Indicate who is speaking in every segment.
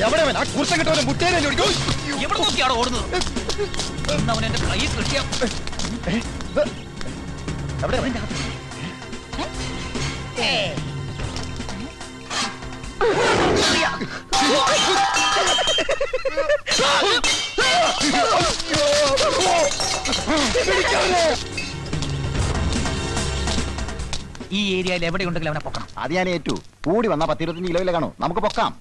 Speaker 1: എവിടെ അവൻ? ആ കുർശം കിട്ടവനെ മുട്ടേനെ ഓടിക്കോ
Speaker 2: എവിടെ നോക്കിയാണോ ഓടുന്നത്? ഇന്ന് അവൻ എന്റെ കൈ കിട്ടിയ
Speaker 1: എവിടെ?
Speaker 2: ഈ ഏരിയയിൽ എവിടെ ഉണ്ടെങ്കിലും അവനെ പൊക്കണം.
Speaker 1: അത് ഞാൻ ഏറ്റു. കൂടി വന്നാ പത്തിരുപത്തഞ്ച് കിലോയിലെ കാണൂ. നമുക്ക് പൊക്കാം.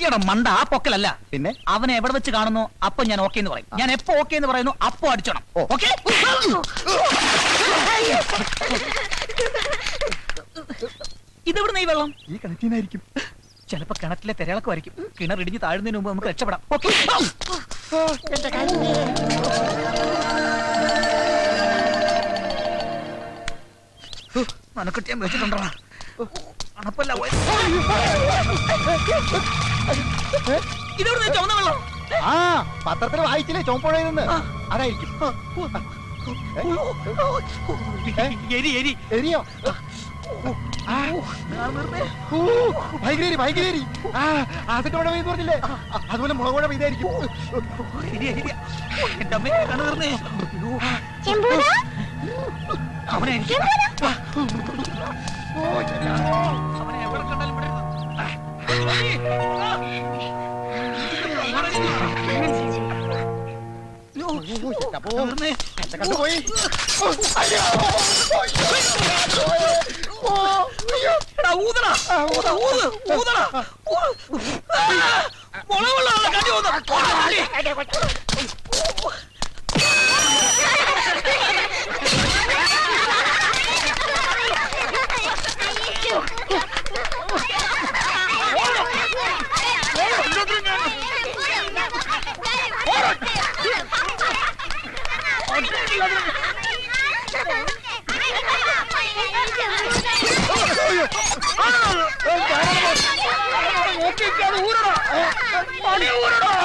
Speaker 2: ഈയുടെ മണ്ട ആ പൊക്കലല്ല.
Speaker 1: പിന്നെ?
Speaker 2: അവനെ എവിടെ വെച്ച് കാണുന്നു? അപ്പൊ ഞാൻ ഓക്കെ എന്ന് പറയും. ഞാൻ എപ്പോ ഓക്കെ എന്ന് പറയുന്നു? അപ്പൊ അടിച്ചോണം. ഓക്കെ ഇതെവിടെ നീ വെള്ളം?
Speaker 1: ഈ കിണറ്റിനായിരിക്കും.
Speaker 2: ചിലപ്പോ കിണറ്റിലെ തിരളക്കുമായിരിക്കും കിണർ ഇടിഞ്ഞ് താഴുന്നതിന് മുമ്പ് നമുക്ക് രക്ഷപ്പെടാം. ഓക്കെ മനക്കെട്ടിയാൻ വെച്ചിട്ടുണ്ടോ അണപ്പല്ല പോയത്. ഇതെവിടെ ചുവന്ന വെള്ളം?
Speaker 1: ആ പത്രത്തിൽ വായിച്ചില്ലേ? ചോമ്പുഴയിൽ അതായിരിക്കും. ഏ?
Speaker 2: എരി എരി.
Speaker 1: എരിയോ? ആ, ഊ, ഭയങ്കര എരി, ഭയങ്കര എരി. ആ ആസിഡ് മഴ പെയ്തു പറഞ്ഞില്ലേ? അതുപോലെ മുളക് മഴ പെയ്തായിരിക്കും
Speaker 2: അവനെ വെള്ളമാണ് കണ്ടി വന്നത്. പണി ഊരടാ.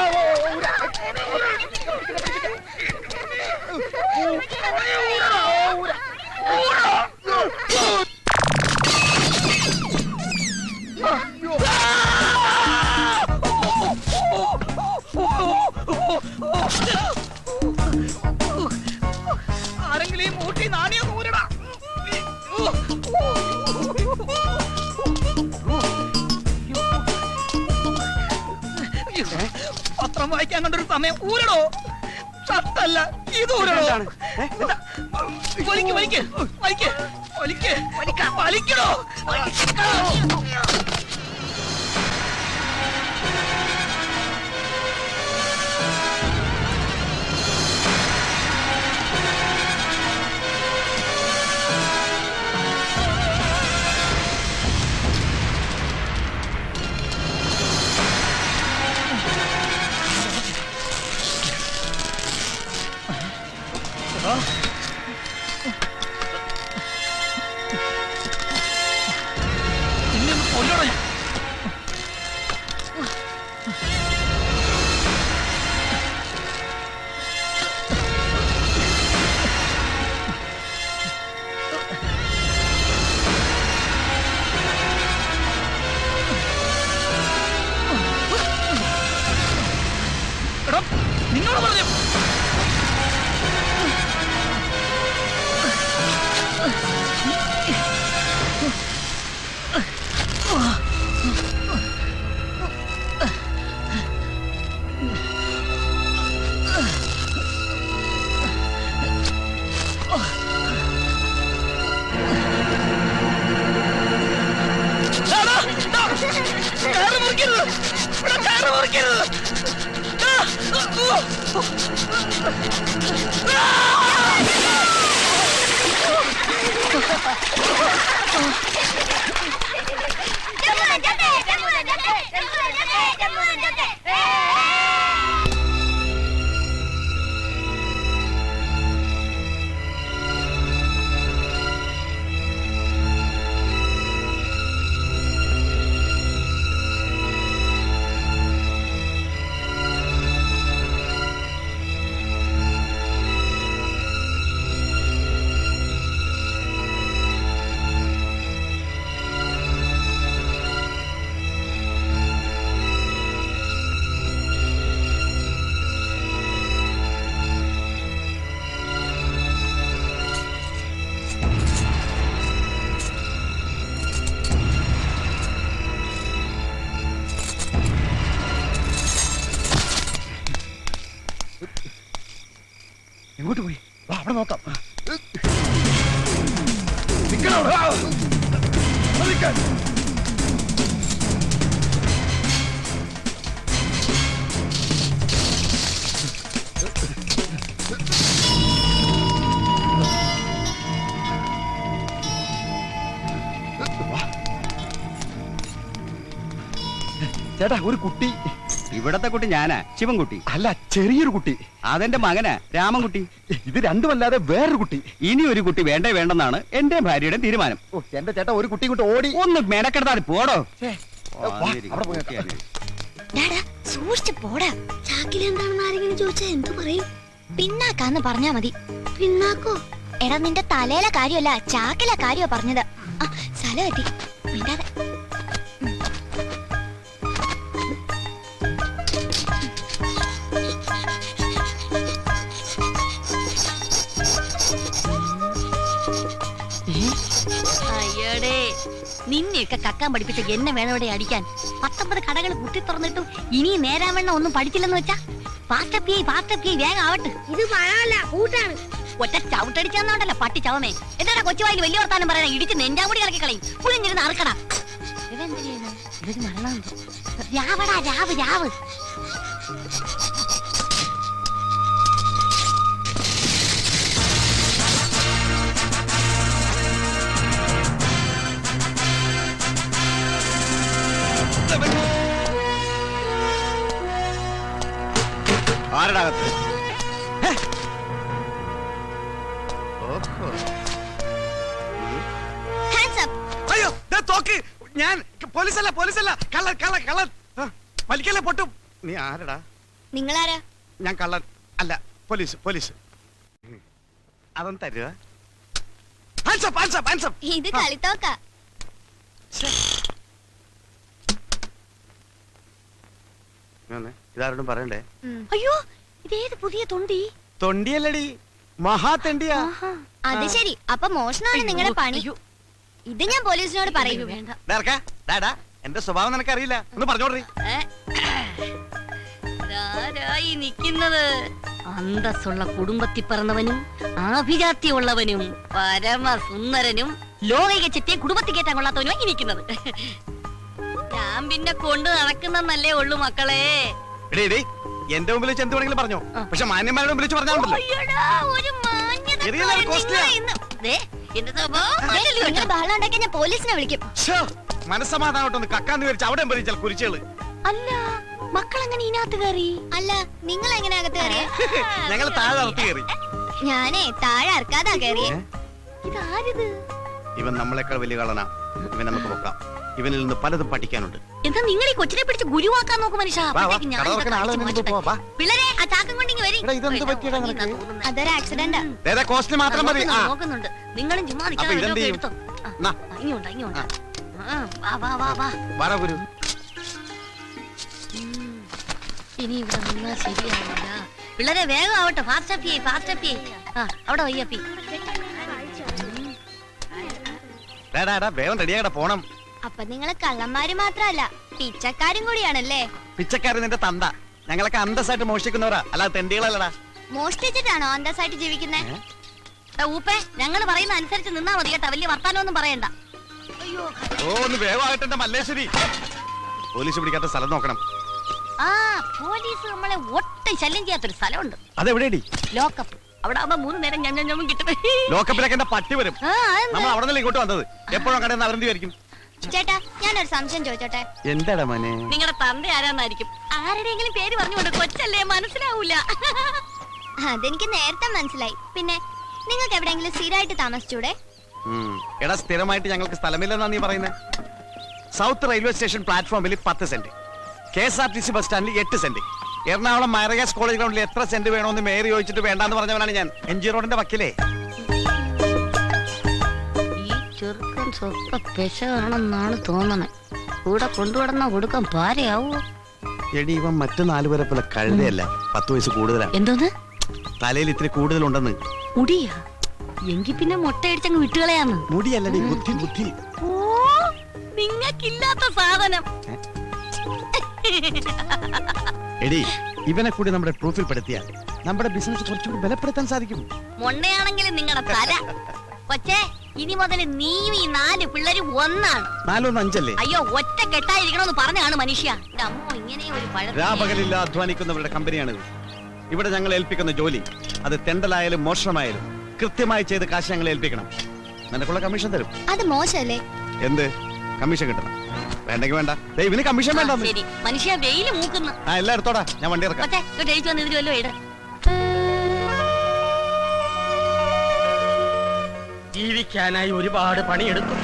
Speaker 2: സമയം ഊരടോ. ഷർട്ടല്ല ഇത് ഊരടോ. വലിക്ക് വലിക്ക് വലിക്ക് വലിക്ക് വലിക്കടോ.
Speaker 1: Ha ha ha! ചേട്ടാ ഒരു കുട്ടി.
Speaker 3: ഇവിടത്തെ കുട്ടി ഞാനാ ശിവൻകുട്ടി.
Speaker 1: അല്ല ചെറിയൊരു കുട്ടി.
Speaker 3: അതെന്റെ മകനാ രാമൻകുട്ടി.
Speaker 1: ഇത് രണ്ടുമല്ലാതെ വേറൊരു കുട്ടി.
Speaker 3: ഇനി ഒരു കുട്ടി വേണ്ടേ വേണ്ടെന്നാണ് എന്റെ ഭാര്യയുടെ തീരുമാനം.
Speaker 1: ഓ എന്റെ ചേട്ടാ ഒരു കുട്ടി ഇങ്ങോട്ട് ഓടി.
Speaker 3: ഒന്ന് മെനക്കെടുത്താൽ പോടോ.
Speaker 4: സൂക്ഷിച്ചു പോടാ. ചാക്കിൽ എന്താണെന്ന് ആരെങ്കിലും ചോദിച്ചാ എന്തു പറയും? പിന്നാക്കാന്ന് പറഞ്ഞാ മതി. പിന്നാക്കോ? എടാ നിന്റെ തലയിലെ കാര്യമല്ല ചാക്കിലെ കാര്യോ പറഞ്ഞത്. ആ സ്ഥലം എത്തി.
Speaker 5: നിന്നെയൊക്കെ കക്കാൻ പഠിപ്പിച്ച എന്നെ വേണോടെ അടിക്കാൻ. പത്തൊമ്പത് കടകൾ കുത്തി തുറന്നിട്ടും ഇനി നേരാവണ്ണം ഒന്നും പഠിച്ചില്ലെന്ന് വെച്ചാ? പാസ്റ്റപ്പിയായി പാസ്റ്റപ്പിയായി വേഗം ആവട്ടെ.
Speaker 4: ഇത് മഴയല്ല കൂട്ടാണ്.
Speaker 5: ഒറ്റ ചവിട്ടടിച്ചാന്നോണ്ടല്ലോ പട്ടി ചവമേ. എന്താടാ കൊച്ചുവായി വലിയ വർത്താനം പറയാൻ ഇടിച്ച് നെഞ്ചാമുടി കളക്കി കളയും. പുളിഞ്ഞിരുന്ന് അറക്കടാ. മരണം രാവടാ രാവ് രാവ്.
Speaker 3: ആരുടെ അകത്ത്
Speaker 4: ഹാൻഡ്സ് അപ്പ്
Speaker 6: അയ്യോ ദേ തോക്ക്. ഞാൻ പോലീസല്ല പോലീസല്ല. കള്ളൻ കള്ളൻ ആ, വലിക്കല്ലേ പൊട്ടും. നീ ആരടാ?
Speaker 4: നിങ്ങളാരാ?
Speaker 6: ഞാൻ കള്ളൻ. അല്ല പോലീസ് പോലീസ്. അതൊന്നും തരുക
Speaker 4: ഇത് കളിത്തോക്ക.
Speaker 6: ഇതാരോടും പറയണ്ടേ?
Speaker 5: അയ്യോ ഇതേത് പുതിയ തൊണ്ടി?
Speaker 6: തൊണ്ടിയല്ലടി. മഹാതെണ്ടിയാ.
Speaker 4: അത് ശരി. അപ്പൊ മോഷണമാണ് നിങ്ങളെ പണി. ഇത് ഞാൻ പോലീസിനോട് പറയൂ.
Speaker 6: ഡാടാ എന്റെ സ്വഭാവം നിനക്കറിയില്ല. ഒന്ന് പറഞ്ഞോടറി
Speaker 5: ഏ? ഇതാരായി അന്തസ്സുള്ള കുടുംബത്തിൽ പിറന്നവനും ആഭിജാത്യമുള്ളവനും പരമസുന്ദരനും ലോകിക ചെത്തിയ കുടുംബത്തിൽ കയറ്റാൻ കൊള്ളാത്തവനുമായി നിൽക്കുന്നത്. ഞാൻ പിന്നെ കൊണ്ട് നടക്കുന്നല്ലേ ഉള്ളു മക്കളെ.
Speaker 6: എടീ എടീ എന്റെ മുമ്പിൽ വെച്ച് എന്ത് വേണമെങ്കിലും പറഞ്ഞോ? പക്ഷെ മാന്യന്മാരുടെ മുമ്പിൽ വെച്ച്
Speaker 4: ഞാൻ പോലീസിനെ വിളിക്കും.
Speaker 6: ശ്ശോ, മനസ്സമാധാനമായിട്ടൊന്ന് കക്കാന്ന് വിചാരിച്ച് അവിടെ ഭരിച്ചാൽ കുരിച്ചുകൾ
Speaker 5: അല്ല മക്കൾ അങ്ങനെ ഇതിനകത്ത് കയറി?
Speaker 4: അല്ല നിങ്ങൾ എങ്ങനെ അകത്ത് കയറി?
Speaker 6: ഞങ്ങൾ താഴെ ഇറക്കി കയറി.
Speaker 4: ഞാനേ താഴെ അറക്കാതാ കയറിയേ.
Speaker 5: ഇതാരിത്?
Speaker 6: ഇവൻ നമ്മളെക്കാൾ വലിയ കളനാ ഇവൻ നമുക്ക് നോക്കാം ഇവനിൽ നിന്ന് പലതും പഠിക്കാനുണ്ട്.
Speaker 5: എന്താ നിങ്ങൾ ഈ കൊച്ചിനെ പിടിച്ച് ഗുരുവാക്കാൻ നോക്കും മനുഷ്യ. പിള്ളേരെ ആ ചാക്കും വരി?
Speaker 4: അതൊരു ആക്സിഡന്റാ
Speaker 6: ഏതാ കോസ്റ്റ് മാത്രം മതി. ആ.
Speaker 5: നോക്കുന്നുണ്ട്. നിങ്ങളും ചുമ്മാ
Speaker 6: അപ്പൊ ഇതെന്ത് ചെയ്യും?
Speaker 5: എടുത്തോ. ആ,
Speaker 6: നാ.
Speaker 5: ആ, ഇങ്ങോട്ടാ ഇങ്ങോട്ടാ. ആ, വാ വാ വാ വാ.
Speaker 6: പറ ഗുരു.
Speaker 5: ഉം. ഇനി ഇവിടെ നിന്നാ ശരിയാവില്ല. പിള്ളേരെ വേഗം ആവട്ടെ. ഫാസ്റ്റ് അപ്പി ഫാസ്റ്റ് അപ്പി ആ അവിടെ വയ്യപ്പി
Speaker 6: ഡാ ഡാ വേഗം റെഡിയാകട പോണം.
Speaker 4: അപ്പൊ നിങ്ങൾ കള്ളന്മാര് മാത്രല്ല പിച്ചക്കാരും കൂടിയാണല്ലേ?
Speaker 6: പിച്ചക്കാരൻ നിന്റെ തന്ത. ഞങ്ങളൊക്കെ അന്തസ്സായിട്ട് മോഷ്ടിക്കുന്നവരാ. അല്ല തെണ്ടികളല്ലടാ.
Speaker 4: മോഷ്ടിച്ചിട്ടാണോ അന്തസ്സായിട്ട് ജീവിക്കുന്നേ?
Speaker 5: ഊപ്പേ ഞങ്ങൾ പറയുന്ന അനുസരിച്ച് നിന്നാ മതി കേട്ടാ. വലിയ വർത്താനമൊന്നും പറയണ്ട. അയ്യോ
Speaker 6: ഓ ഒന്ന് വേഗമായിട്ട് മല്ലേശ്വരി. പോലീസ് പിടിക്കാത്ത സ്ഥലം നോക്കണം.
Speaker 5: ആ പോലീസ് നമ്മളെ ഒട്ടും ശല്യം ചെയ്യാത്തൊരു സ്ഥലമുണ്ട്.
Speaker 6: അതെവിടെയടി
Speaker 5: ലോക്കപ്പ്. അവിടെ ആവുമ്പോ മൂന്ന് നേരം ഞാൻ ഞാൻ കിട്ടും.
Speaker 6: ലോക്കപ്പിലൊക്കെ എന്റെ പട്ടി വരും. നമ്മൾ അവിടെ നിന്നല്ലേ ഇങ്ങോട്ട് വന്നത്. എപ്പോഴും കടയിൽ നിന്ന് അവരെന്ത് ആയിരിക്കും
Speaker 4: ചേട്ടാ ഞാനൊരു സംശയം ചോദിച്ചോട്ടെ?
Speaker 6: എന്താടാ മോനെ?
Speaker 5: നിങ്ങളുടെ തന്ത ആരാന്നായിരിക്കും? ആരുടെയെങ്കിലും പേര് പറഞ്ഞുകൊണ്ട് കൊച്ചല്ലേ മനസ്സിലാവൂല.
Speaker 4: അതെനിക്ക് നേരത്തെ മനസ്സിലായി. പിന്നെ നിങ്ങൾക്ക് എവിടെയെങ്കിലും സ്ഥിരമായിട്ട് താമസിച്ചൂടെ?
Speaker 6: ഉം. എടാ സ്ഥിരമായിട്ട് ഞങ്ങൾക്ക് സ്ഥലമില്ലെന്നാ നീ പറയുന്നത് സൗത്ത് റെയിൽവേ സ്റ്റേഷൻ പ്ലാറ്റ്ഫോമിൽ പത്ത് cent. K S R T C bus സ്റ്റാൻഡിൽ എട്ട് സെന്റ്. എറണാകുളം മൈറഗാസ് കോളേജ് ഗ്രൗണ്ടിൽ എത്ര സെന്റ് വേണമെന്ന് മേയർ ചോദിച്ചിട്ട് വേണ്ടാന്ന് പറഞ്ഞവനാണ് ഞാൻ. എം ജി റോഡിന്റെ വക്കിലേ.
Speaker 5: സ്വപ്പ പെശകാണെന്നാണ് തോന്നണേ. കൂടെ കൊണ്ടുവിടുന്ന കൊടുക്കാൻ പാരയാവോ
Speaker 6: എടി ഇവൻ മറ്റു നാലുപേരെ പോലെ കഴുതയല്ല? പത്ത് വയസ്സ് കൂടുതലാണ്
Speaker 5: എന്തോന്ന്?
Speaker 6: തലയിൽ ഇത്തിരി കൂടുതലുണ്ടെന്ന്.
Speaker 5: മുടിയാ? എങ്കി പിന്നെ മുട്ടയടിച്ചങ്ങ് വിട്ടുകളയാന്ന്.
Speaker 6: മുടിയല്ലടി ബുദ്ധി ബുദ്ധി.
Speaker 5: ഓ നിങ്ങക്കില്ലാത്ത സാധനം.
Speaker 6: എടി ഇവനെ കൂടി നമ്മുടെ പ്രൂഫിൽ പെടുത്തിയാൽ നമ്മുടെ ബിസിനസ് കുറച്ചുകൂടി ബലപ്പെടുത്താൻ സാധിക്കും.
Speaker 5: മൊണ്ണയാണെങ്കിലും നിങ്ങളുടെ തല. കൊച്ചേ ഇനി മുതൽ നീയും ഈ നാല് പിള്ളേരും ഒന്നാണ്.
Speaker 6: നാലൊന്ന് അഞ്ചല്ലേ?
Speaker 5: അയ്യോ ഒറ്റ കെട്ടായിരിക്കണമെന്ന് പറഞ്ഞാണ് മനുഷ്യ. അമ്മോ ഇങ്ങനെ ഒരു പഴം
Speaker 6: രാപകലില്ല അധ്വാനിക്കുന്നവരുടെ കമ്പനിയാണ് ഇവിടെ ഞങ്ങൾ ഏൽപ്പിക്കുന്ന ജോലി അത് തെണ്ടലായാലും മോഷണമായാലും കൃത്യമായി ചെയ്ത് കാശ് ഞങ്ങൾ ഏൽപ്പിക്കണം. നിനക്കുള്ള കമ്മീഷൻ തരും.
Speaker 4: അത് മോശമല്ലേ
Speaker 6: എന്ത്? കമ്മീഷൻ കിട്ടണം. വേണ്ടെങ്കിൽ വേണ്ട. ദേ, ഇവന് കമ്മീഷൻ വേണ്ട
Speaker 5: ശരി. മനുഷ്യ വെയിൽ മൂക്കുന്നു.
Speaker 6: ആ എല്ലാം എടുത്തോടാ. ഞാൻ വണ്ടി ഇറക്കാം.
Speaker 5: കൊച്ചേ ഇങ്ങോട്ട് എഴുതി വന്ന് ഇതിൽ വല്ലോ ഇട.
Speaker 7: ജീവിക്കാനായി ഒരുപാട് പണിയെടുത്തു.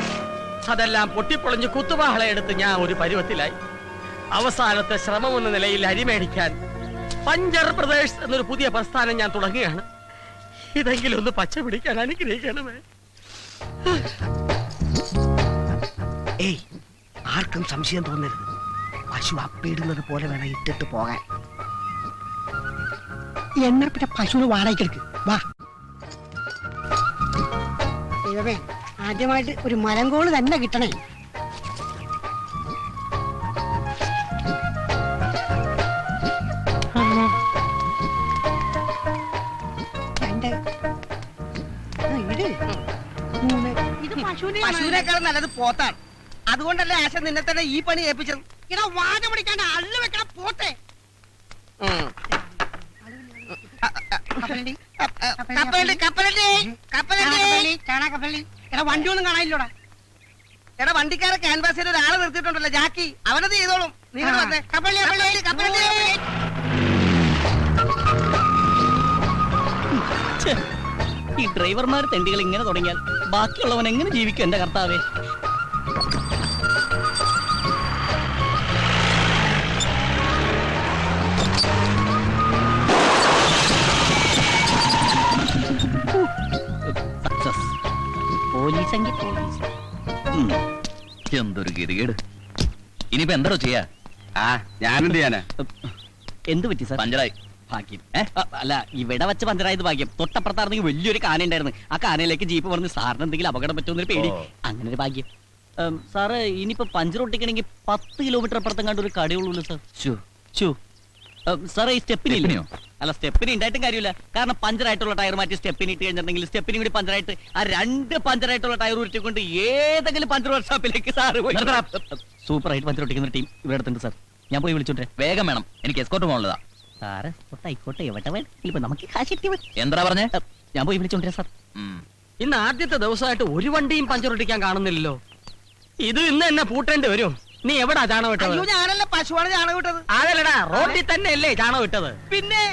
Speaker 7: അതെല്ലാം പൊട്ടിപ്പൊളിഞ്ഞ് കുത്തുവാള എടുത്ത് ഞാൻ ഒരു പരുവത്തിലായി. അവസാനത്തെ ശ്രമം എന്ന നിലയിൽ അരിമേടിക്കാൻ പഞ്ചർ പ്രദേശ് എന്നൊരു പുതിയ പ്രസ്ഥാനം ഞാൻ തുടങ്ങുകയാണ്. ഇതെങ്കിലും ഒന്ന് പച്ച പിടിക്കാൻ അനുഗ്രഹിക്കണമേ.
Speaker 8: ഏയ് ആർക്കും സംശയം തോന്നരുത്. പശു അപ്പിടുന്നത് പോലെ വേണം ഇട്ടിട്ട് പോകാൻ. എണ്ണപ്പെട്ട പിന്നെ പശുവിന് വാടകയ്ക്കെടുക്ക് വാ. ദൈവമേ ആദ്യമായിട്ട് ഒരു മലങ്കോൾ തന്നെ കിട്ടണേ. രണ്ട്. ആ, ഇട്. മൂന്ന്.
Speaker 5: ഇത് പശുവിനെ
Speaker 8: പശുവിനേക്കാളും നല്ലത് പോത്താണ്. അതുകൊണ്ടല്ലേ ആശ നിന്നെ തന്നെ ഈ പണി ഏൽപ്പിച്ചത്. ഇടാ വാദം പിടിക്കാണ്ട് അള്ളു വെക്കണം പോത്തെ. കപ്പലണ്ടി കപ്പലണ്ടി കപ്പലണ്ടി എടാ വണ്ടി ഒന്നും കാണാനില്ലോടാ. എടാ വണ്ടിക്കാരെ ക്യാൻവാസിൽ ഒരാളെ നിർത്തിയിട്ടുണ്ടല്ലോ ജാക്കി. അവനത് ചെയ്തോളും. നിങ്ങൾ വന്നേ. കപ്പലി കപ്പലി കപ്പലി
Speaker 3: ഈ ഡ്രൈവർമാർ തെണ്ടികൾ ഇങ്ങനെ തുടങ്ങിയാൽ ബാക്കിയുള്ളവൻ എങ്ങനെ ജീവിക്കും എന്റെ കർത്താവേ?
Speaker 9: എന്തൊരു ഗതികേട് ഇനിയിപ്പോ എന്താണോ ചെയ്യാ?
Speaker 3: ആ ഞാനെന്ത് ചെയ്യാനാ?
Speaker 9: എന്ത് പറ്റി സാർ? പഞ്ചറായി.
Speaker 3: ഭാഗ്യം. അല്ല ഇവിടെ വെച്ച് പഞ്ചറായത് ഭാഗ്യം. തൊട്ടപ്പുറത്താണെങ്കിൽ വലിയൊരു കാന ഉണ്ടായിരുന്നു. ആ കാനയിലേക്ക് ജീപ്പ് പറഞ്ഞ് സാറിന് എന്തെങ്കിലും അപകടം പറ്റുമെന്നൊരു പേടി. അങ്ങനെ ഒരു ഭാഗ്യം. സാറ് ഇനിയിപ്പോ പഞ്ചർ ഒട്ടിക്കണമെങ്കിൽ പത്ത് കിലോമീറ്റർ അപ്പുറത്തെങ്ങാണ്ട് ഒരു കടയുള്ളൂ സാർ.
Speaker 9: ശ്ശോ.
Speaker 3: ഷൂ സാറേ ഈ സ്റ്റെപ്പിന്
Speaker 9: ഇല്ലയോ
Speaker 3: അല്ല സ്റ്റെപ്പിന് ഉണ്ടായിട്ടും കാര്യമില്ല. കാരണം പഞ്ചറായിട്ടുള്ള ടയർ മാറ്റി സ്റ്റെപ്പിന് ഇട്ട് കഴിഞ്ഞിട്ടുണ്ടെങ്കിൽ സ്റ്റെപ്പിന് കൂടി പഞ്ചറായിട്ട് ആ രണ്ട് പഞ്ചറായിട്ടുള്ള ടയർ ഉരുട്ടിക്കൊണ്ട് ഏതെങ്കിലും പഞ്ചർ വർക്ക്ഷോപ്പിലേക്ക് സാറ് പോയി. സൂപ്പർ ആയിട്ട് പഞ്ചർ ഒട്ടിക്കുന്ന ടീം ഇവിടെ അടുത്തുണ്ട് സാർ. ഞാൻ പോയി വിളിച്ചോട്ടെ.
Speaker 9: വേഗം വേണം. എനിക്ക് എസ്കോട്ട് പോകാനുള്ളതാ
Speaker 3: സാറ് എസ്കോട്ട് ആയിക്കോട്ടെ. എവിടെ വേണം. ഇപ്പൊ നമുക്ക് കാശ്
Speaker 9: എന്താ പറഞ്ഞേ?
Speaker 3: ഞാൻ പോയി വിളിച്ചോണ്ടേ സാർ.
Speaker 7: ഇന്ന് ആദ്യത്തെ ദിവസമായിട്ട് ഒരു വണ്ടിയും പഞ്ചർ ഒട്ടിക്കാൻ കാണുന്നില്ലല്ലോ. ഇത് ഇന്ന് എന്നെ പൂട്ടേണ്ടി വരും. നീ എവിടാ ചാണകം
Speaker 8: അയ്യോ ഞാനല്ലേ പശുവാണ് ചാണകം വിട്ടത്
Speaker 7: അതല്ലടാ റോഡിൽ തന്നെ അല്ലേ ചാണകം ഇട്ടത്?
Speaker 8: പിന്നെ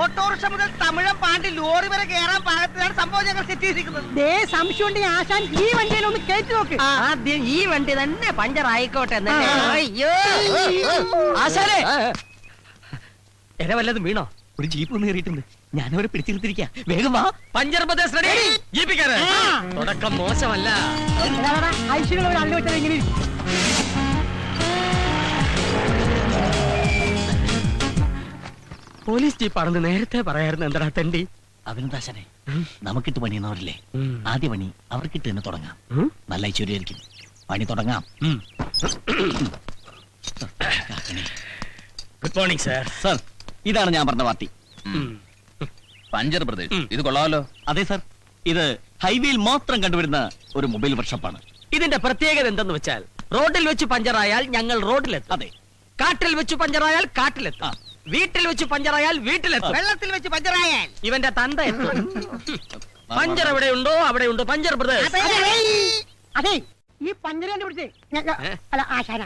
Speaker 8: ഓട്ടോറിക്ഷ മുതൽ തമിഴം പാണ്ടി ലോറി വരെ കേറാൻ പാകത്തിലാണ് സംഭവം ഞങ്ങൾ സെറ്റ് ചെയ്തിരിക്കുന്നത്. സംശയം ആശാൻ ഈ വണ്ടിയിൽ ഒന്ന് കയറ്റി നോക്ക്.
Speaker 7: ആദ്യം ഈ വണ്ടി തന്നെ പഞ്ചർ ആയിക്കോട്ടെ. അയ്യോ.
Speaker 3: ആശാനെ.
Speaker 7: എന്നെ വല്ലതും വീണോ?
Speaker 3: ഒരു ജീപ്പ് ഒന്ന് കയറിയിട്ടുണ്ട്. ഞാനവരെ പിടിച്ചിരുത്തിരിക്കാ. വേഗം വാ.
Speaker 7: പഞ്ചർ പ്രദേശ് റെഡി ജീപ്പിക്കാരൻ തുടക്കം മോശമല്ല.
Speaker 8: ഐശ്വര്യ
Speaker 7: പോലീസ് ജീപ്പാണെന്ന് നേരത്തെ പറയായിരുന്നു എന്താടാ തെണ്ടി?
Speaker 3: അഭിനന്ദാശനെ നമുക്കിട്ട് പണിയുന്നവരില്ലേ? ആദ്യ പണി അവർക്കിട്ട് തന്നെ തുടങ്ങാം? നല്ല ഐശ്വര്യമായിരിക്കും. പണി തുടങ്ങാം.
Speaker 7: ഗുഡ് മോർണിംഗ് സാർ
Speaker 3: സർ ഇതാണ് ഞാൻ പറഞ്ഞ പാർട്ടി.
Speaker 9: പഞ്ചർ പ്രദേശ് ഇത് കൊള്ളാമല്ലോ?
Speaker 3: അതെ സർ. ഇത് ഹൈവേയിൽ മാത്രം കണ്ടുവരുന്ന ഒരു മൊബൈൽ വർക്ക്ഷോപ്പാണ്
Speaker 7: ഇതിന്റെ പ്രത്യേകത എന്തെന്ന് വെച്ചാൽ റോഡിൽ വെച്ച് പഞ്ചറായാൽ ഞങ്ങൾ റോഡിലെത്തും.
Speaker 3: അതെ.
Speaker 7: കാട്ടിൽ വെച്ച് പഞ്ചറായാൽ കാട്ടിലെത്താം. വീട്ടിൽ വെച്ച് പഞ്ചറായാൽ വീട്ടിലെത്തും.
Speaker 8: വെള്ളത്തിൽ വെച്ച് പഞ്ചറായാൽ.
Speaker 7: ഇവന്റെ തന്ത എത്തും. പഞ്ചർ എവിടെയുണ്ടോ അവിടെയുണ്ട് പഞ്ചർ ബ്രദേഴ്സ്.
Speaker 8: അതെ. ഈ കണ്ടുപിടിച്ചേ. അല്ല ആശാന.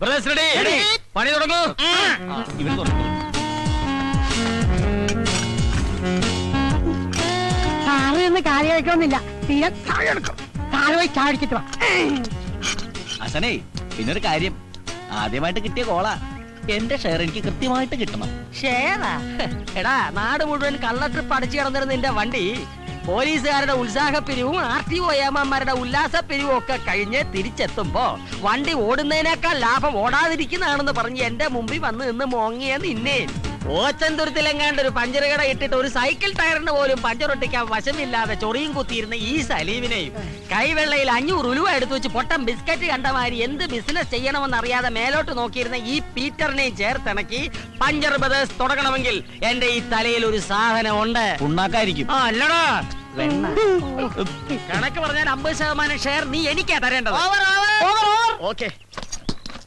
Speaker 7: Brothers ready? പണി തുടങ്ങൂ.
Speaker 8: കാര്യം കഴിക്കണമെന്നില്ല തീരെ താഴെ എടുക്കും താഴെ പോയി ചാടിച്ചിട്ട് വാ.
Speaker 3: പിന്നൊരു കാര്യം. ആദ്യമായിട്ട് കിട്ടിയ കോളാ. എന്റെ ഷെയർ എനിക്ക് കൃത്യമായിട്ട് കിട്ടണം.
Speaker 7: ഷെയറാ എടാ നാട് മുഴുവൻ കള്ള ട്രിപ്പ് അടിച്ചു കിടന്നിരുന്ന നിന്റെ വണ്ടി പോലീസുകാരുടെ ഉത്സാഹപ്പിരിവും ആർ ടി ഒ ഏമാന്മാരുടെ ഉല്ലാസപ്പിരിവും ഒക്കെ കഴിഞ്ഞ് തിരിച്ചെത്തുമ്പോ വണ്ടി ഓടുന്നതിനേക്കാൾ ലാഭം ഓടാതിരിക്കുന്നതാണെന്ന് പറഞ്ഞ് എന്റെ മുമ്പിൽ വന്ന് നിന്ന് മോങ്ങിയ നിന്നെ. ഓച്ചന്തുരത്തിലെങ്ങാണ്ട് ഒരു പഞ്ചർ കട ഇട്ടിട്ട് ഒരു സൈക്കിൾ ടയറിന് പോലും പഞ്ചർ ഒട്ടിക്കാൻ വശമില്ലാതെ ചൊറിയും കുത്തിയിരുന്ന ഈ സലീമിനെയും. കൈവെള്ളയിൽ അഞ്ഞൂറ് ഉലുവ എടുത്തു വെച്ച് പൊട്ടം ബിസ്ക്കറ്റ് കണ്ടമാരി എന്ത് ബിസിനസ് ചെയ്യണമെന്ന് അറിയാതെ മേലോട്ട് നോക്കിയിരുന്ന ഈ പീറ്ററിനെയും ചേർത്തിണക്കി പഞ്ചർ ബ്രദേഴ്സ് തുടങ്ങണമെങ്കിൽ എന്റെ ഈ തലയിൽ ഒരു സാധനം ഉണ്ട്
Speaker 3: ഉണ്ടാക്കായിരിക്കും
Speaker 7: ആ അല്ലടാ. വെണ്ണ. കണക്ക് പറഞ്ഞാൽ അമ്പത് ശതമാനം ഷെയർ നീ എനിക്കാ തരേണ്ടത്. ഓക്കെ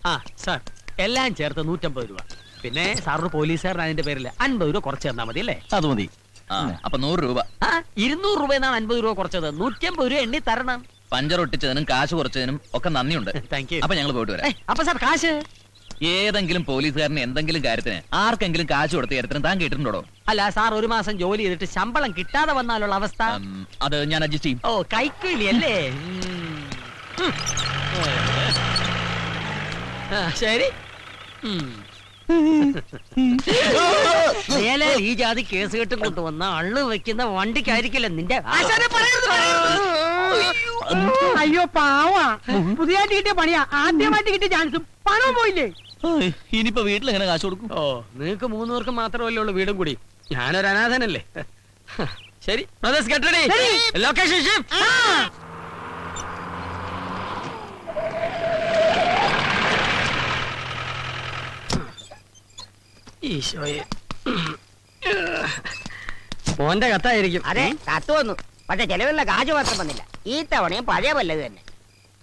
Speaker 7: ആ സാർ എല്ലാം ചേർത്ത് നൂറ്റമ്പത് രൂപ. പിന്നെ സാറിന് പോലീസുകാരൻ അതിന്റെ പേരിൽ അൻപത് രൂപ കുറച്ച് തന്നാ മതി അല്ലേ?
Speaker 3: അത് മതി.
Speaker 9: ആ അപ്പൊ നൂറ് രൂപ.
Speaker 7: ആ ഇരുന്നൂറ് രൂപ എന്നാണ് അൻപത് രൂപ കുറച്ചത്. നൂറ്റി അമ്പത് രൂപ എണ്ണി തരണം.
Speaker 9: പഞ്ചർ ഒട്ടിച്ചതിനും കാശ് കുറച്ചതിനും ഒക്കെ നന്ദിയുണ്ട്.
Speaker 7: താങ്ക് യു
Speaker 9: അപ്പൊ ഞങ്ങൾ പോയിട്ട് വരാം.
Speaker 7: അപ്പൊ സാർ കാശ്?
Speaker 9: ഏതെങ്കിലും പോലീസുകാരന് എന്തെങ്കിലും കാര്യത്തിന് ആർക്കെങ്കിലും കാശ് കൊടുത്ത കാര്യത്തിന് താൻ കേട്ടിട്ടുണ്ടോ
Speaker 7: അല്ല സാർ ഒരു മാസം ജോലി ചെയ്തിട്ട് ശമ്പളം കിട്ടാതെ വന്നാലുള്ള അവസ്ഥ.
Speaker 9: ഉം, അത് ഞാൻ അഡ്ജസ്റ്റ് ചെയ്യും.
Speaker 7: ഓ കൈക്കൂലി അല്ലേ ഉം. ആ, ശരി. ഉം. മേലെ ഈ ജാതി കേസ് കെട്ടും കൊണ്ടുവന്ന അള്ളു വെക്കുന്ന വണ്ടിക്കായിരിക്കില്ല നിന്റെ
Speaker 8: അയ്യോ പാവാ. പുതിയതായിട്ട് കിട്ടിയ പണിയാ. ആദ്യമായിട്ട് കിട്ടിയ ചാൻസും പണവും പോയില്ലേ?
Speaker 3: ഇനിയിപ്പോ വീട്ടിൽ എങ്ങനെ കാശ് കൊടുക്കും?
Speaker 7: ഓ നിങ്ങക്ക് മൂന്ന് പേർക്ക് മാത്രമല്ലേ ഉള്ളൂ വീടും കൂടി. ഞാനൊരു അനാഥനല്ലേ ശരി. Brothers, get ready. ഈശോയെ. മോന്റെ കത്തായിരിക്കും.
Speaker 8: അതെ കത്ത് വന്നു. പക്ഷെ ചെലവിലുള്ള കാശ് മാത്രം വന്നില്ല. ഈ തവണയും പഴയ വല്ലത് തന്നെ.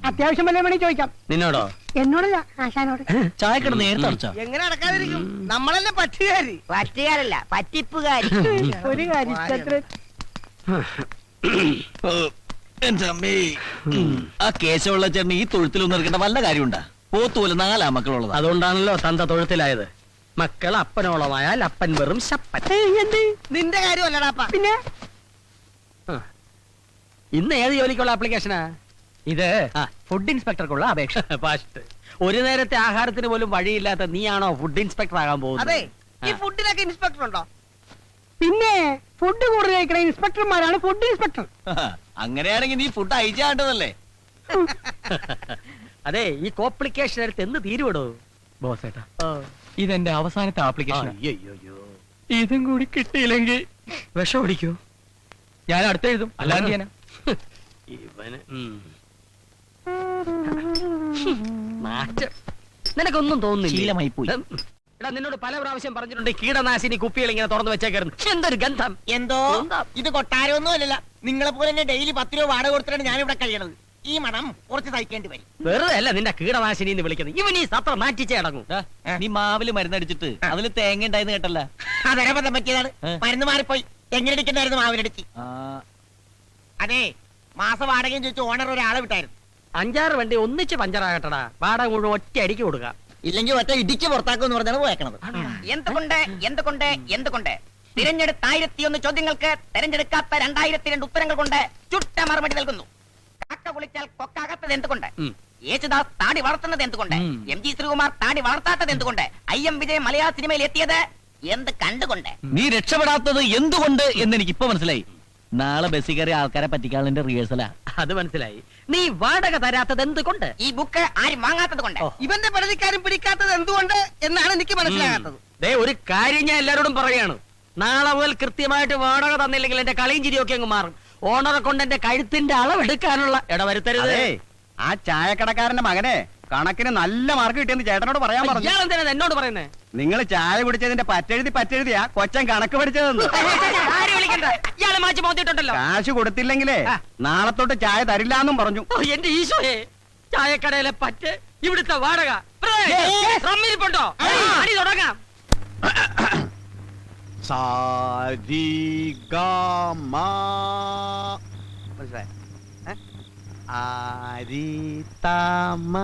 Speaker 10: അത്യാവശ്യം വല്ല വേണേ ചോദിക്കാം.
Speaker 7: നിന്നോടോ?
Speaker 10: എന്നോടല്ല ആശാനോട്.
Speaker 3: ചായക്കട നേരത്തെ അടച്ചാ?
Speaker 8: എങ്ങനെ അടക്കാതിരിക്കും നമ്മളല്ലേ പറ്റുകാരി. പറ്റുകാരല്ല പറ്റിപ്പുകാരി.
Speaker 10: ഒരു കാര്യം
Speaker 3: എന്റെ അമ്മേ. ആ കേശവുള്ള ചേട്ടന് ഈ തൊഴുത്തിലൊന്നും എടുക്കേണ്ട വല്ല കാര്യമുണ്ടാ? പോത്തുപോലെ നാലാ മക്കളുള്ളത്.
Speaker 7: അതുകൊണ്ടാണല്ലോ തന്ത തൊഴുത്തിലായത്. മക്കൾ അപ്പനോളമായാൽ അപ്പൻ വെറും ശപ്പൻ.
Speaker 10: എന്ത്?
Speaker 8: നിന്റെ കാര്യമല്ലടാപ്പ
Speaker 10: പിന്നെ?
Speaker 7: ഇന്ന് ഏത് ജോലിക്കുള്ള ആപ്ലിക്കേഷനാ ഇത് ഫുഡ് ഇൻസ്പെക്ടർക്കുള്ള അപേക്ഷ. ഫാസ്റ്റ് ഒരു നേരത്തെ ആഹാരത്തിന് പോലും വഴിയില്ലാത്ത നീയാണോ ഫുഡ് ഇൻസ്പെക്ടർ ആകാൻ
Speaker 8: അതെ.
Speaker 7: പോകുന്നത്
Speaker 8: ഈ ഇൻസ്പെക്ടർ ഉണ്ടോ?
Speaker 10: പിന്നെ ഫുഡ് കൂടുതൽ ഇൻസ്പെക്ടർമാരാണ് ഫുഡ് ഇൻസ്പെക്ടർ
Speaker 3: അങ്ങനെയാണെങ്കിൽ നീ ഫുഡ് അയച്ചാണ്ടതല്ലേ
Speaker 7: അതെ ഈ കോപ്ലിക്കേഷൻ എടുത്ത് എന്ന് തീരുവിടോ? ബോസ് ഏട്ടാ
Speaker 3: ഇതെന്റെ അവസാനത്തെ ആപ്ലിക്കേഷൻ
Speaker 7: അയ്യോ ഇതും കൂടി കിട്ടിയില്ലെങ്കിൽ വിഷം പിടിക്കൂ
Speaker 3: ഞാൻ അടുത്ത എഴുതും. അല്ലാതെ
Speaker 7: ഇവന് നിനക്കൊന്നും തോന്നുന്നില്ല. എടാ നിന്നോട് പല പ്രാവശ്യം പറഞ്ഞിട്ടുണ്ട് ഈ കീടനാശിനി കുപ്പികൾ ഇങ്ങനെ തുറന്നു വെച്ചേക്കായിരുന്നു എന്തൊരു ഗന്ധം?
Speaker 8: എന്തോ? ഇത് കൊട്ടാരമൊന്നും അല്ലല്ല നിങ്ങളെ പോലെ തന്നെ ഡെയിലി പത്ത് രൂപ വാടക കൊടുത്തിട്ടാണ് ഞാനിവിടെ ഇവിടെ കഴിയണത്. ഈ മണം കുറച്ച് തയ്ക്കേണ്ടി വരും.
Speaker 7: വെറുതെ അല്ല നിന്റെ കീടനാശിനി എന്ന് വിളിക്കുന്നത്. ഇവൻ ഈ സത്ര മാറ്റിച്ചേ അടങ്ങും.
Speaker 3: നീ മാവിൽ മരുന്നടിച്ചിട്ട് അതിൽ തേങ്ങ ഉണ്ടായിരുന്നു കേട്ടല്ല?
Speaker 8: അതെ ബന്ധം പറ്റിയതാണ്? മരുന്ന് മാറിപ്പോയി. എങ്ങനെ അടിക്കണ്ടായിരുന്നു മാവിനടിച്ച്? അതെ മാസ വാടകയും ചോദിച്ചു ഓണർ ഒരാളെ വിട്ടായിരുന്നു.
Speaker 7: അഞ്ചാറ് വണ്ടി ഒന്നിച്ച് പഞ്ചറാകട്ടടാ. വാടക മുഴുവൻ ഒറ്റ അടിക്ക് കൊടുക്കാം.
Speaker 8: ഇല്ലെങ്കിൽ ഒറ്റ ഇടിക്ക് പുറത്താക്കുമെന്ന് പറഞ്ഞാണ് പോയേക്കണത്.
Speaker 11: എന്തുകൊണ്ട്? എന്തുകൊണ്ട്? എന്തുകൊണ്ട്? തിരഞ്ഞെടുത്ത ആയിരത്തി ഒന്ന് ചോദ്യങ്ങൾക്ക് തെരഞ്ഞെടുക്കാത്ത രണ്ടായിരത്തി രണ്ട് ഉത്തരങ്ങൾ കൊണ്ട് ചുട്ട മറുപടി നൽകുന്നു. കാക്ക കുളിച്ചാൽ കൊക്കാകത്തത് എന്തുകൊണ്ട്. യേശുദാസ് താടി വളർത്തുന്നത് എന്തുകൊണ്ട്. എം ജി ശ്രീകുമാർ താടി വളർത്താത്തത് എന്തുകൊണ്ട്? ഐ എം വിജയ് മലയാള സിനിമയിൽ എത്തിയത് എന്ത് കണ്ടുകൊണ്ട്?
Speaker 3: നീ രക്ഷപ്പെടാത്തത് എന്തുകൊണ്ട് എന്ന് എനിക്ക് ഇപ്പൊ മനസ്സിലായി. നാളെ ബസ്സിൽ കയറി ആൾക്കാരെ പറ്റിക്കാനുള്ള റിഹേഴ്സലാ
Speaker 7: അത് മനസ്സിലായി. നീ വാടക തരാത്തത് എന്തുകൊണ്ട്?
Speaker 11: ഈ ബുക്ക് ആരും വാങ്ങാത്തത് കൊണ്ട്.
Speaker 8: ഇവന്റെ പരിധിക്കാരും പിടിക്കാത്തത് എന്തുകൊണ്ട് എന്നാണ് എനിക്ക് മനസ്സിലാകാത്തത്.
Speaker 7: ദേ ഒരു കാര്യം ഞാൻ എല്ലാരോടും പറയാണ്. നാളെ മുതൽ കൃത്യമായിട്ട് വാടക തന്നില്ലെങ്കിൽ എന്റെ കളിയും ചിരിയൊക്കെ അങ്ങ് മാറും. ഓണറെ കൊണ്ട് എന്റെ കഴുത്തിന്റെ അളവെടുക്കാനുള്ള ഇടവരുത്തരുത്.
Speaker 6: ആ ചായക്കടക്കാരന്റെ മകനെ കണക്കിന് നല്ല മാർക്ക് കിട്ടിയെന്ന് ചേട്ടനോട് പറയാൻ പറഞ്ഞു.
Speaker 7: ഇയാൾ എന്തിനാ എന്നോട് പറയുന്നേ?
Speaker 6: നിങ്ങൾ ചായ കുടിച്ചതിന്റെ പറ്റെഴുതി പറ്റെഴുതിയാ കൊച്ചൻ കണക്ക് പഠിച്ചതെന്ന്.
Speaker 7: ആരും വിളിക്കണ്ട? ഇയാളെ
Speaker 6: കാശ് കൊടുത്തില്ലെങ്കിലേ നാളെ തൊട്ട് ചായ തരില്ല എന്നും പറഞ്ഞു.
Speaker 7: ഓ, എന്റെ ഈശോയെ. ചായക്കടയിലെ പറ്റ് ഇവിടുത്തെ വാടക. റമ്മിരിപ്പുണ്ടോ അടി തുടങ്ങാം.
Speaker 6: മനസ്സിലായി? അരിതാമ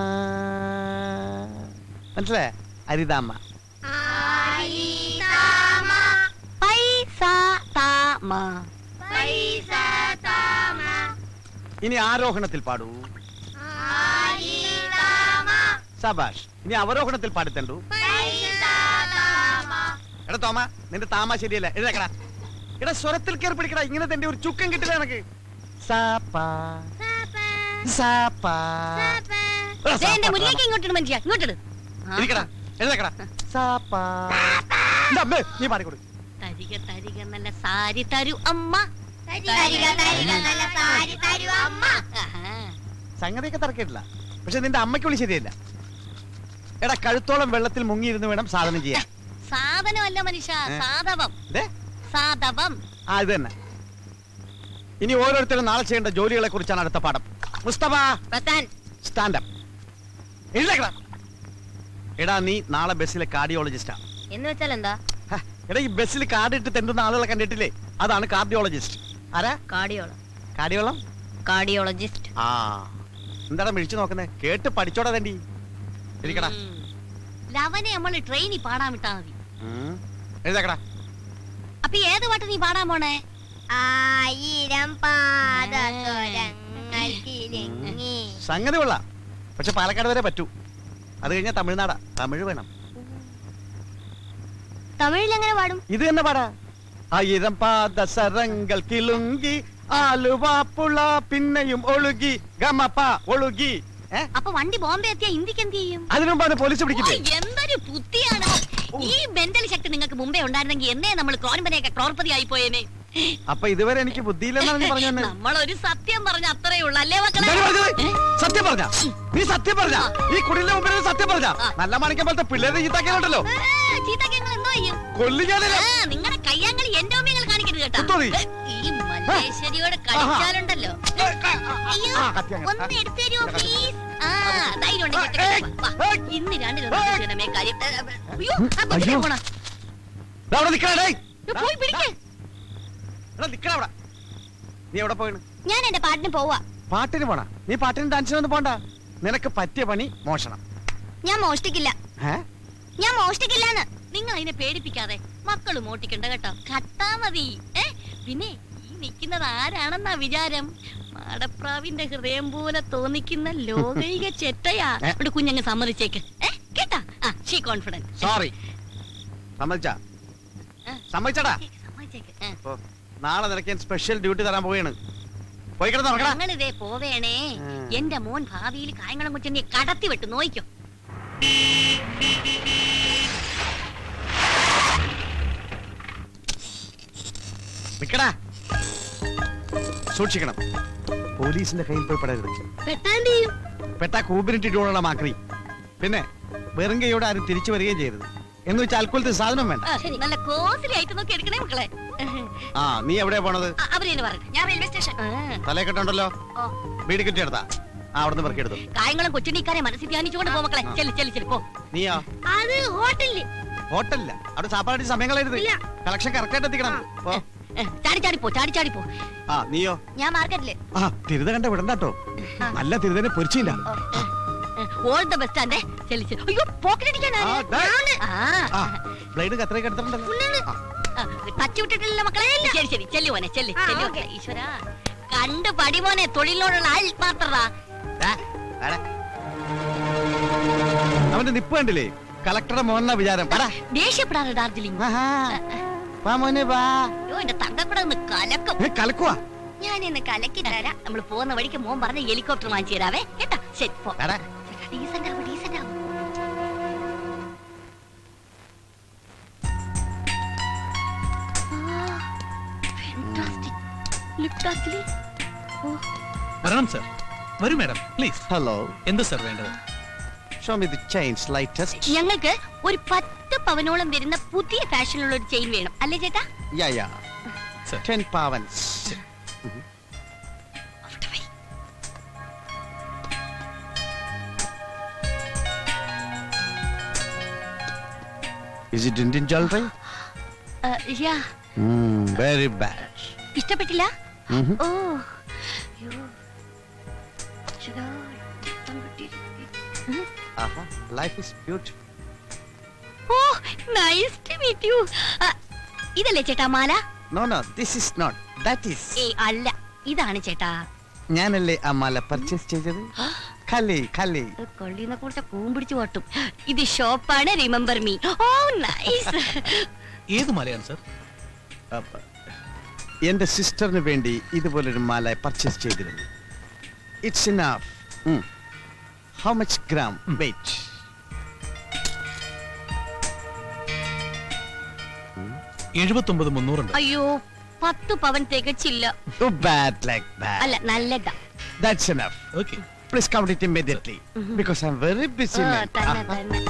Speaker 6: മനസ്സിലായ? അരിതാമ
Speaker 4: പൈസ താമ.
Speaker 6: ഇനി ആരോഹണത്തിൽ പാടൂ. സബാഷ് ഇനി അവരോഹണത്തിൽ പാടിത്തണ്ടു. എടാ തോമ നിന്റെ താമ ശരിയല്ല എഴുതക്കടാ എടാ സ്വരത്തിൽ കയറി പിടിക്കടാ. ഇങ്ങനെ തന്റെ ഒരു ചുക്കം കിട്ടില്ല എനക്ക് സാപ്പാ. സാപ്പാ.
Speaker 4: ദേ, എന്റെ മുന്നിലേക്ക് ഇങ്ങോട്ടിട് മനുഷ്യ ഇങ്ങോട്ടിട്.
Speaker 6: ഇരിക്കടാ എഴുതക്കടാ സാപ്പാ. എന്റെ അമ്മേ, നീ പാടിക്കൊടു
Speaker 5: തരിക തരിക നല്ല സാരി തരൂ അമ്മ. ആഹാ.
Speaker 6: സംഗതിയൊക്കെ തറക്കിട്ടില്ല പക്ഷെ നിന്റെ അമ്മയ്ക്ക് വിളി ശരിയല്ല. എടാ കഴുത്തോളം വെള്ളത്തിൽ മുങ്ങിയിരുന്ന് വേണം സാധനം ചെയ്യാൻ.
Speaker 5: സാധനമല്ല മനുഷ്യ സാധവം. സാധവം.
Speaker 6: ഇത് തന്നെ. ഇനി ഓരോരുത്തരും നാളെ ചെയ്യേണ്ട ജോലികളെ കുറിച്ചാണ് അടുത്ത പാഠം. മുസ്തഫ സ്റ്റാൻഡപ്പ് എടാ നീ നാളെ ബസ്സിലെ കാർഡിയോളജിസ്റ്റാ
Speaker 5: എന്ന് വെച്ചാൽ എന്താ?
Speaker 6: എടാ ഈ ബസ്സിൽ കാർഡ് ഇട്ട് തെണ്ടുന്ന ആളുകളെ കണ്ടിട്ടില്ലേ? അതാണ് കാർഡിയോളജിസ്റ്റ് ആരാ?
Speaker 5: കാർഡിയോള.
Speaker 6: കാർഡിയോളം?
Speaker 5: കാർഡിയോളജിസ്റ്റ്.
Speaker 6: ആ. എന്താടാ മിഴിച്ചു നോക്കുന്നേ? കേട്ട് പഠിച്ചോടാ തണ്ടി. ഇരിക്കടാ.
Speaker 5: ലവനെ നമ്മൾ ട്രെയിനിൽ പാടാൻ വിട്ടാ മതി.
Speaker 6: എഴുതേക്കടാ.
Speaker 5: അപ്പൊ ഏത് പാട്ട് നീ പാടാൻ പോണേ?
Speaker 4: ആയിരം
Speaker 6: സംഗതി കൊള്ളാം. പക്ഷെ പാലക്കാട് വരെ പറ്റൂ. അത് കഴിഞ്ഞാൽ തമിഴ്നാടാ. തമിഴ് വേണം.
Speaker 4: തമിഴിൽ എങ്ങനെ പാടും?
Speaker 6: ഇത് തന്നെ പാടാ. ആയിരം പാദസരങ്ങൾ കിളുങ്കി ആലുവാപ്പുള പിന്നെയും ഒഴുകി ഗമപ്പ ഒഴുകി?
Speaker 5: അപ്പൊ വണ്ടി ബോംബെ എത്തിയ ഇന്ത്യയ്ക്ക് എന്ത് ചെയ്യും?
Speaker 6: അതിനു മുമ്പ് അവനെ പോലീസ് പിടിക്കില്ലേ
Speaker 5: എന്തൊരു ബുദ്ധിയാണ്. ഈ മെന്റൽ ശക്തി നിങ്ങൾക്ക് മുമ്പേ ഉണ്ടായിരുന്നെങ്കിൽ എന്നേ നമ്മൾ ക്രോൺപനെയൊക്കെ ക്രോർപതി ആയി പോയേനെ
Speaker 6: അപ്പൊ ഇതുവരെ എനിക്ക് ബുദ്ധിയില്ലെന്നാണ് പറഞ്ഞു തന്നെ
Speaker 5: ഒരു സത്യം പറഞ്ഞ അത്രേ ഉള്ളൂ അല്ലേ മക്കളെ?
Speaker 6: സത്യം പറഞ്ഞ. നീ സത്യം പറഞ്ഞ. ഈ കുടിലിന്റെ മുമ്പിൽ സത്യം പറഞ്ഞ. നല്ല മണിക്ക പോലത്തെ പിള്ളേരെ ചീത്താക്കിയുണ്ടല്ലോ
Speaker 5: ചീത്തക്ക് നിങ്ങൾ എന്തോ ചെയ്യും?
Speaker 6: കൊല്ലിക്കാനില്ല
Speaker 5: നിങ്ങളുടെ കയ്യങ്ങൾ എന്റെ ഓമ്യങ്ങൾ കാണിക്കരുത് കേട്ടോ. ഈ മല്ലേശ്വരിയോട് കളിച്ചാലുണ്ടല്ലോ. ഒന്ന് എടുത്തു തരുമോ പ്ലീസ് ഇന്ന് രണ്ടിലൊന്നും കാര്യം. അയ്യോ പോയി പിടിക്കേ.
Speaker 6: നീ എവിടെ പോയിണ്?
Speaker 4: ഞാൻ എന്റെ പാട്ടിന് പോവാ.
Speaker 6: പാട്ടിന് പോണ? നീ പാട്ടിന് ഡാൻസിനൊന്നും പോണ്ട. നിനക്ക് പറ്റിയ പണി മോഷണം.
Speaker 4: ഞാൻ മോഷ്ടിക്കില്ല. ഞാൻ മോഷ്ടിക്കില്ലാന്ന്.
Speaker 5: നിങ്ങൾ അതിനെ പേടിപ്പിക്കാതെ മക്കൾ മോട്ടിക്കണ്ട കേട്ടോ. കട്ടാ മതി. പിന്നെ ഈ നിൽക്കുന്നത് ആരാണെന്നാ വിചാരം? മാടപ്രാവിന്റെ ഹൃദയം പോലെ തോന്നിക്കുന്ന ലോകൈക ചെറ്റയാ.
Speaker 6: ഏ?
Speaker 5: ഇവിടെ കുഞ്ഞങ്ങ് സമ്മതിച്ചേക്ക്. കേട്ടാ? ആ ഷീ കോൺഫിഡന്റ്
Speaker 6: സോറി സമ്മതിച്ചാ. സമ്മതിച്ചടാ?
Speaker 5: സമ്മതിച്ചേക്ക്.
Speaker 6: നാളെ നിനക്ക് ഞാൻ സ്പെഷ്യൽ ഡ്യൂട്ടി തരാൻ പോവുകയാണ്
Speaker 5: ഞങ്ങളിതേ പോവേണേ. എന്റെ മോൻ ഭാവിയിൽ കായംകുളം നീ കടത്തി വിട്ട്. നോയിക്കോ.
Speaker 6: നിക്കടാ. സൂക്ഷിക്കണം. പോലീസിന്റെ കയ്യിൽ പോയി പെടരുത് പെട്ടാ കൂമ്പിനിട്ടിട്ടുള്ള മാക്രി. പിന്നെ വെറും കൈയോടെ ആരും തിരിച്ചു വരികയും ചെയ്യരുത്. എന്ന് വെച്ചാൽ അൽക്കൊലത്തെ സാധനം വേണ്ട.
Speaker 5: ആ, നല്ല കോസിലി ആയിട്ട് നോക്കി എടുക്കണേ മക്കളെ.
Speaker 6: ആ നീ എവിടെ പോണത്?
Speaker 5: അവരെന്നെ ഞാൻ റെയിൽവേ സ്റ്റേഷൻ.
Speaker 6: തലേ കെട്ടുണ്ടല്ലോ വീട് അവിടുന്ന്
Speaker 5: കായംകുളം കൊച്ചുണ്ണിക്കാരെ മനസ്സിൽ ധ്യാനിച്ചുകൊണ്ട് പോ മക്കളെ. ചെല്ലി ചെല്ലി ചെല്ലി പോ.
Speaker 6: നീയാ?
Speaker 5: അത് ഹോട്ടലിൽ
Speaker 6: ഹോട്ടലില്ല അവിടെ സാപ്പാടി
Speaker 5: സമയങ്ങളായിരുന്നു
Speaker 6: കളക്ഷൻ കറക്റ്റ് ആയിട്ട് എത്തിക്കണം പോ.
Speaker 5: ചാടി ചാടി പോ ചാടി ചാടി പോ.
Speaker 6: ആ നീയോ?
Speaker 4: ഞാൻ മാർക്കറ്റിൽ.
Speaker 6: ആ തിരുത കണ്ട വിടണ്ടാട്ടോ. നല്ല തിരുതനെ പൊരിച്ചില്ല.
Speaker 5: ഓൾ ദ ബെസ്റ്റ് ആൻഡേ ചെല്ലി ചെല്ലി അയ്യോ പോക്കറ്റ്
Speaker 6: ബ്ലേഡ് കത്രയൊക്കെ എടുത്തിട്ടുണ്ടല്ലോ.
Speaker 5: ടച്ച് വിട്ടിട്ടില്ല മക്കളെ. ശരി ശരി ചെല്ലു മോനെ ചെല്ലി ചെല്ലു. മക്കളെ ഈശ്വര. കണ്ട് പടി മോനെ തൊഴിലിനോടുള്ള ആത്മാർത്ഥത.
Speaker 6: അവന്റെ നിപ്പ് കണ്ടില്ലേ? കളക്ടറുടെ മോനെ വിചാരം.
Speaker 5: ദേഷ്യപ്പെടാറ് ഡാർജിലിംഗ്.
Speaker 6: വാ മോനെ വാ.
Speaker 5: തങ്കക്കൂടെ ഒന്ന് കലക്കും.
Speaker 6: കലക്കുവാ?
Speaker 5: ഞാൻ ഇന്ന് കലക്കി തരാം നമ്മൾ പോകുന്ന വഴിക്ക് മോൻ പറഞ്ഞ ഹെലികോപ്റ്റർ വാങ്ങിച്ചു തരാവേ. കേട്ടാ? ശരി പോ. ഡീസന്റ് ആവും ഡീസന്റ് ആവും.
Speaker 9: വരണം സർ വരൂ മാഡം പ്ലീസ്
Speaker 6: ഹലോ
Speaker 9: എന്ത് സർ വേണ്ടത്?
Speaker 6: Show me the chains lightest
Speaker 5: ഞങ്ങൾക്ക് ഒരു പത്ത് പവനോളം വരുന്ന പുതിയ ഫാഷനിലുള്ള ഒരു ചെയിൻ വേണം. അല്ലേ ചേട്ടാ?
Speaker 6: യാ യാ
Speaker 9: Sir.
Speaker 6: 10 pavans. Is it Indian jewelry?
Speaker 5: Yeah
Speaker 6: Mm, very bad.
Speaker 5: ഇഷ്ടപ്പെട്ടില്ല. ഓ
Speaker 6: Life is beautiful.
Speaker 5: ഓ നൈസ് ടു മീറ്റ് യു ഇതല്ലേ ചേട്ടാ മാല?
Speaker 6: No, no, this is not. That is.
Speaker 5: ഏ അല്ല ഇതാണ് ചേട്ടാ.
Speaker 6: ഞാനല്ലേ ആ മാല പർച്ചേസ് ചെയ്തത്? കലി കലി
Speaker 5: കൊള്ളിനെ കുറിച്ച് കൂമ്പിടിച്ച് ഓട്ടും ഇത് ഷോപ്പാണ് റിമെമ്പർ മീ ഓ നൈസ്
Speaker 9: ഏത് മാലയാണ് സർ
Speaker 6: എന്റെ സിസ്റ്ററിന് വേണ്ടി ഇതുപോലൊരു മാല പർച്ചേസ് ചെയ്തിരുന്നു. It's enough how much gram weight
Speaker 12: എഴുപത്തൊമ്പത് മുന്നൂറുണ്ട്.
Speaker 5: അയ്യോ പത്ത് പവൻ തികച്ചില്ല.
Speaker 6: ബാഡ് ലൈക്ക് ബാഡ്
Speaker 5: അല്ല നല്ലതാ.
Speaker 6: That's enough
Speaker 12: okay
Speaker 6: please count it immediately because I'm very busy
Speaker 5: ആ, തന്നെ തന്നെ.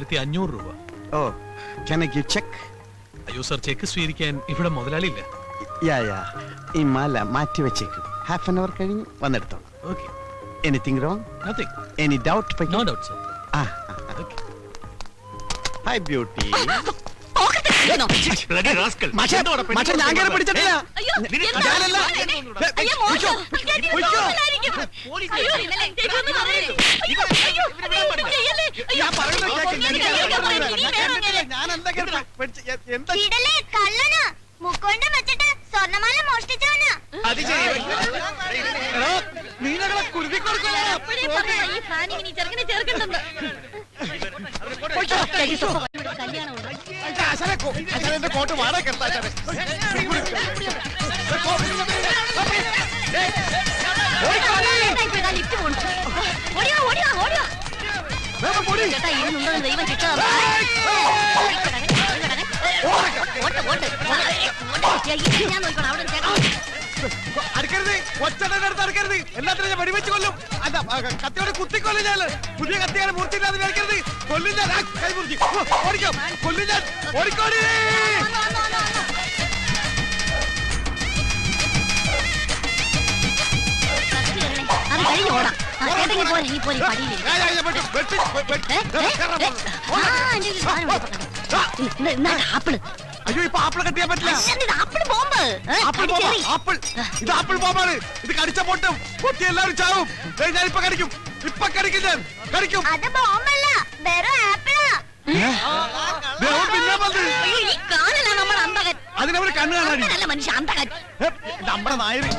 Speaker 12: ഏഴായിരത്തി അഞ്ഞൂറ് രൂപ.
Speaker 6: ഓ ക്യാൻ ഐ ഗിവ് ചെക്ക്
Speaker 12: അയ്യോ സർ ചെക്ക് സ്വീകരിക്കാൻ ഇവിടെ മുതലാളിയില്ല.
Speaker 6: യാ യാ ഈ മാല മാറ്റി വെച്ചേക്കും. ഹാഫ് ആൻ അവർ കഴിഞ്ഞ് വന്നെടുത്തോളാം.
Speaker 12: Okay
Speaker 6: anything wrong
Speaker 12: nothing
Speaker 6: any doubt
Speaker 12: no doubt sir ആ
Speaker 6: ഹായ് ബ്യൂട്ടി? ഞാൻ കയറി പിടിച്ചിട്ടില്ല? ഞാനല്ല.
Speaker 5: ചെയ്യല്ലേ. അയ്യോ,
Speaker 6: ഞാൻ പറയുന്നത് കേൾക്ക്. എനിക്ക്
Speaker 5: കേൾക്കാൻ
Speaker 6: ഞാൻ.
Speaker 5: ഇങ്ങനെ.
Speaker 6: എന്താ കയറി പിടിച്ച്- എ- എന്താ
Speaker 4: വിടലേ കള്ളനാ മുക്കൊണ്ട് വെച്ചിട്ട് സ്വർണമാല മോഷ്ടിച്ചവനാ
Speaker 6: എടോ, നീ ഞങ്ങളെ കുരുതി കൊടുക്കണോ?
Speaker 5: ഈ പ്ലാനിങ് ഇനി ചെറുക്കനെ ചേർക്കണ്ടെന്ന്. കല്യാണമുണ്ട്.
Speaker 6: ആശാനെ കോ- ആശാനെ എന്റെ കോട്ട് വാടക
Speaker 5: ദൈവം ശിക്ഷ ഞാൻ നോക്കിക്കോളാം, അവിടെ.
Speaker 6: അടുക്കരുത് ഒച്ചയുടെ അടക്കരുത് എല്ലാത്തിനും ഞാൻ വെടിവെച്ച് കൊല്ലും അല്ല കത്തിയോടെ കുത്തിക്കൊല്ലും ഞാൻ പുതിയ കത്തിയാണ് മൂർത്തിയില്ലാതെ മേടിക്കരുത് കൊല്ലും ഞാൻ കൈ മുറിച്ച് ഓടിക്കോ കൊല്ലും ഞാൻ ഓടിക്കോടി.
Speaker 5: അത് കഴിഞ്ഞ് ഓടാം ആപ്പിൾ
Speaker 6: അയ്യോ ഇപ്പൊ ആപ്പിൾ കത്തിയാൻ പറ്റില്ല.
Speaker 5: ആപ്പിൾ ഇത് ബോംബ്.
Speaker 6: ആപ്പിൾ. ബോംബ്. ആപ്പിൾ ഇത് ആപ്പിൾ ബോംബാണ്. ഇത് കടിച്ച പൊട്ടും. പൊട്ടി എല്ലാവരും ചാവും. ഞാൻ ഇപ്പൊ കടിക്കും. ഇപ്പൊ കടിക്കും ഞാൻ. കടിക്കും.
Speaker 4: അത് ബോംബല്ല. വെറും ആപ്പിളാ.
Speaker 6: പിന്നെ
Speaker 5: നമ്മൾ അന്തകൻ.
Speaker 6: അതിനവര് കണ്ണു
Speaker 5: അന്തകല്ല മനുഷ്യ അന്തകൻ.
Speaker 6: നമ്മുടെ നായര്.